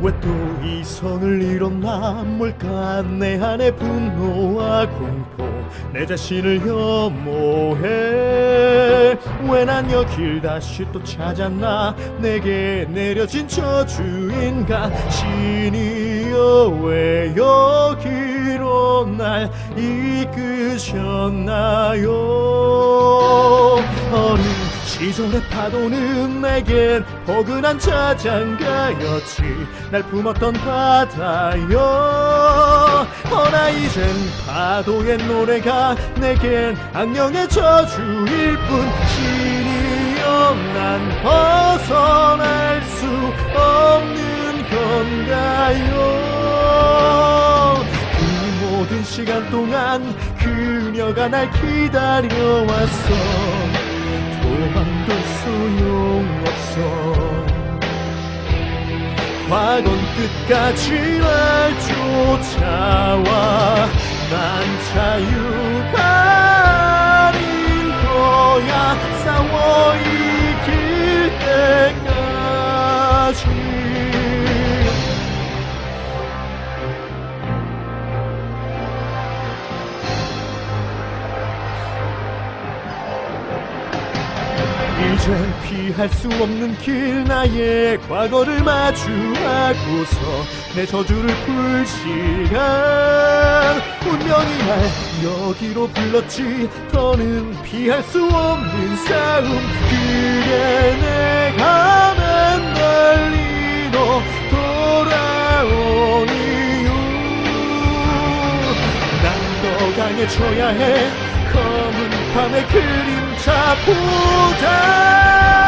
왜 또 이성을 잃었나? 뭘까? 내 안의 분노와 공포. 내 자신을 혐오해. 왜 난 여길 다시 또 찾았나? 내게 내려진 저주인가 신이여 왜 여기로 날 이끄셨나요 시절의 파도는 내겐 포근한 자장가였지. 날 품었던 바다여. 허나 이젠 파도의 노래가 내겐 악령의 저주일 뿐 신이여 난 벗어날 수 없는 건가요? 그 모든 시간 동안 그녀가 날 기다려왔어 소용없어. 과거는 끝까지 날 쫓아와. 난 자유가 아닌 거야. 싸워 이길 때까지 이젠 피할 수 없는 길 나의 과거를 마주하고서 내 저주를 풀 시간. 운명이 날 여기로 불렀지. 더는 피할 수 없는 싸움. 그래 내가 맨날 리로 돌아온 이유. 난 더 강해져야 해. 검은 밤의 그림자 보다